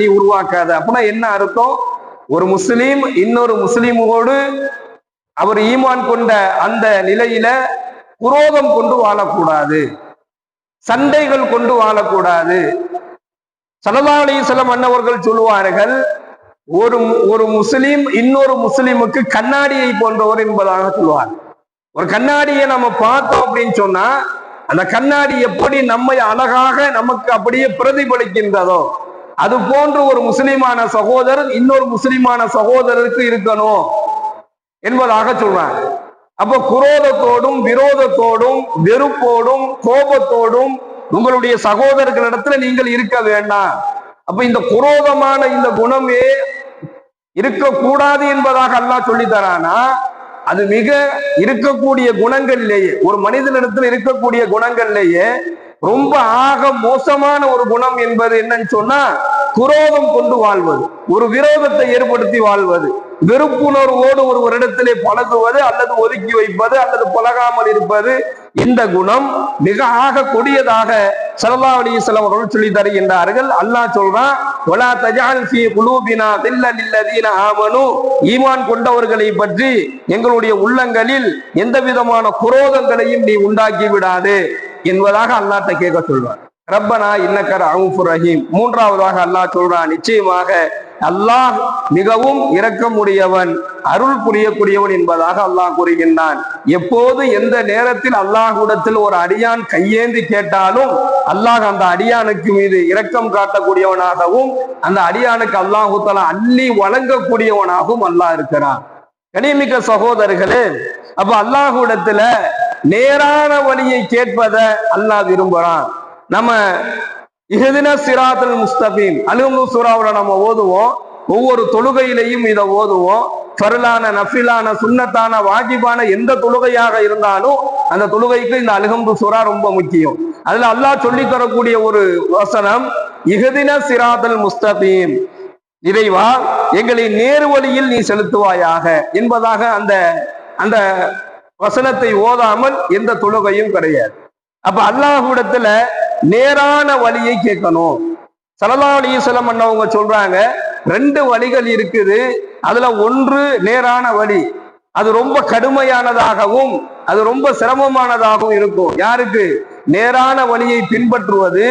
நீ உருவாக்காத. அப்படின்னா என்ன அர்த்தம்? ஒரு முஸ்லீம் இன்னொரு முஸ்லீமோடு அவர் ஈமான் கொண்ட அந்த நிலையில குரோதம் கொண்டு வாழக்கூடாது. சண்டைகள் கொண்டு வாழக்கூடாது. சல்லா அலிசலம் அன்னவர்கள் சொல்லுவார்கள் ஒரு ஒரு முஸ்லீம் இன்னொரு முஸ்லீமுக்கு கண்ணாடியை போன்றவர் என்பதாக சொல்லுவார் ஒரு கண்ணாடியை நம்ம பார்த்தோம் அப்படின்னு சொன்னா அந்த கண்ணாடி எப்படி நம்மை அழகாக நமக்கு அப்படியே பிரதிபலிக்கின்றதோ அது போன்று ஒரு முஸ்லிமான சகோதரர் இன்னொரு முஸ்லிமான சகோதரருக்கு இருக்கணும் என்பதாக சொல்றாங்க. அப்ப குரோதத்தோடும் விரோதத்தோடும் வெறுப்போடும் கோபத்தோடும் உங்களுடைய சகோதரர்களிடத்துல நீங்கள் இருக்க வேண்டாம். அப்ப இந்த குரோதமான இந்த குணமே இருக்கக்கூடாது என்பதாக அல்லாஹ் சொல்லி தரானா அது மிக இருக்கக்கூடிய குணங்கள்லேயே ஒரு மனிதனிடத்தில் இருக்கக்கூடிய குணங்கள்லேயே ரொம்ப ஆக மோசமான ஒரு குணம் என்பது என்னன்னு சொன்னா குரோதம் கொண்டு வாழ்வது. ஒரு விரோதத்தை ஏற்படுத்தி வாழ்வது. வெறுப்புணர்வோடு ஒரு இடத்திலே பழகுவது அல்லது ஒதுக்கி வைப்பது அல்லது பழகாமல் இருப்பது இந்த குணம் மிக ஆக கொடியதாக சல்லா அலிஸ்லாம் அவர்கள் சொல்லி தருகின்றார்கள். அல்லாஹ் சொல்றான் ஒலா தஜால் ஃபி குலூபினா தில்ல நில்லதீன ஆமனு. ஈமான் கொண்டவர்களை பற்றி எங்களுடைய உள்ளங்களில் எந்த விதமான குரோதங்களையும் நீ உண்டாக்கி விடாது. என்பதாக அல்லாட்ட கேட்க சொல்றான் ரப்பனா இன்னக்கர் அவுஃபு ரஹீம். மூன்றாவதாக அல்லாஹ் சொல்றான் நிச்சயமாக அல்லாஹ் மிகவும் இரக்கமுடையவன் அருள் புரியக்கூடியவன் என்பதாக அல்லாஹ் கூறுகின்றான். எப்போது எந்த நேரத்தில் அல்லாஹ்விடத்தில் ஒரு அடியான் கையேந்தி கேட்டாலும் அல்லாஹ் அந்த அடியானுக்கு மீது இரக்கம் காட்டக்கூடியவனாகவும் அந்த அடியானுக்கு அல்லாஹு தலா அள்ளி வழங்கக்கூடியவனாகவும் அல்லாஹ் இருக்கிறான். கனிமிக்க சகோதரர்களே அப்ப அல்லாஹ்விடத்துல நேரான வழியை கேட்பதை அல்லாஹ் விரும்புறான் நம்ம இஹதின சிராத்தல் முஸ்தபீம் அலுமு சூறாவுல நம்ம ஓதுவோம். ஒவ்வொரு தொழுகையிலையும் இதை ஓதுவோம். ஃபர்லான நஃபிலான சுண்ணத்தான வாஜிபான எந்த தொழுகையாக இருந்தாலும் அந்த தொழுகைக்கு இந்த அலுகம்பு சுறா ரொம்ப முக்கியம். அதுல அல்லாஹ் சொல்லி தரக்கூடிய ஒரு வசனம் இகதின சிராதல் முஸ்தபீம். இறைவா எங்களை நேரு வழியில் நீ செலுத்துவாயாக என்பதாக அந்த அந்த வசனத்தை ஓதாமல் எந்த தொழுகையும் கிடையாது. அப்ப அல்லாஹூடத்துல நேரான வழியை கேட்கணும். சலலா அலிசலம் அண்ணவங்க சொல்றாங்க ரெண்டு வழிகள் இருக்குது. அதுல ஒன்று நேரான வழி. அது ரொம்ப கடுமையானதாகவும் அது ரொம்ப சிரமமானதாகவும் இருக்கும். யாருக்கு? நேரான வழியை பின்பற்றுவது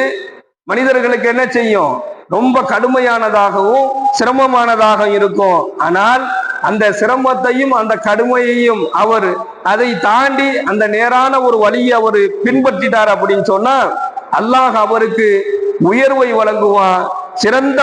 மனிதர்களுக்கு என்ன செய்யும்? ரொம்ப கடுமையானதாகவும் சிரமமானதாக இருக்கும். ஆனால் அந்த சிரமத்தையும் அந்த கடுமையையும் அவர் அதை தாண்டி அந்த நேரான ஒரு வழியை அவர் பின்பற்றிட்டார் அப்படின்னு சொன்னா அல்லாஹ் அவருக்கு உயர்வை வழங்குவான் சிறந்த